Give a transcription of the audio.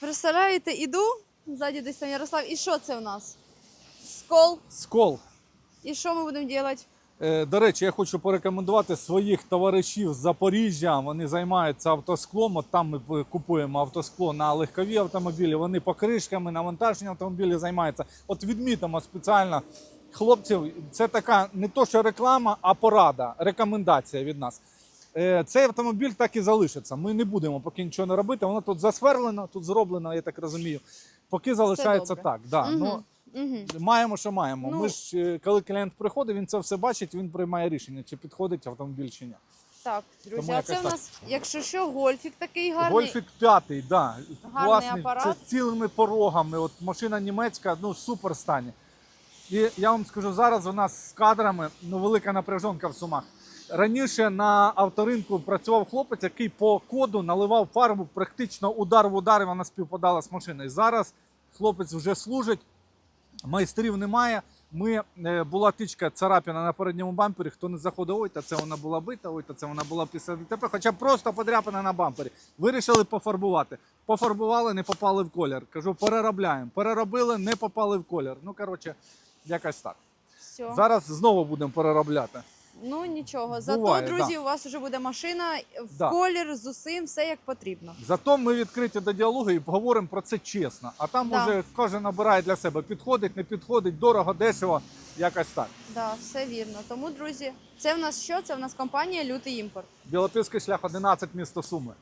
Представляєте, іду, ззаді десь там Ярослав, і що це у нас? Скол. Скол. І що ми будемо робити? Е, До речі, я хочу порекомендувати своїх товаришів з Запоріжжя. Вони займаються автосклом. От там ми купуємо автоскло на легкові автомобілі. Вони покришками на вантажні автомобілі займаються. От відмітимо спеціально хлопців. Це така не то, що реклама, а порада, рекомендація від нас. Е, Цей автомобіль так і залишиться. Ми не будемо поки нічого не робити. Воно тут засверлено, тут зроблено, я так розумію. Поки залишається добре. так. Да. Ну, Угу. Угу. Маємо, що маємо. Ну- Ми ж, е, коли клієнт приходить, він це все бачить, він приймає рішення, чи підходить автомобіль чи ні. Так, друзі, Тому а це в нас, якщо що, гольфік такий гарний. Гольфік п'ятий, да. Гарний класний, апарат. це цілими порогами. От машина німецька, ну супер стані. І я вам скажу, зараз у нас з кадрами ну, велика напряжонка в сумах. Раніше на авторинку працював хлопець, який по коду наливав фарбу практично удар в удар, і вона співпадала з машиною. Зараз хлопець вже служить, майстрів немає. Ми е, була тичка царапіна на передньому бампері. Хто не заходив, ой, та це вона була бита, ой, та це вона була після ДТП, хоча просто подряпана на бампері. Вирішили пофарбувати. Пофарбували, не попали в колір. Кажу, переробляємо. Переробили, не попали в колір. Ну коротше, якось так. Все. Зараз знову будемо переробляти. Ну нічого. Зато, Буває, друзі, у вас вже буде машина в Да. колір з усім, все як потрібно. Зато ми відкриті до діалогу і поговоримо про це чесно. А там Да. уже кожен набирає для себе. Підходить, не підходить, дорого, дешево, якось так. Да, все вірно. Тому, друзі, це в нас що? Це в нас компанія Лютий імпорт. Білопільський шлях 11, місто Суми.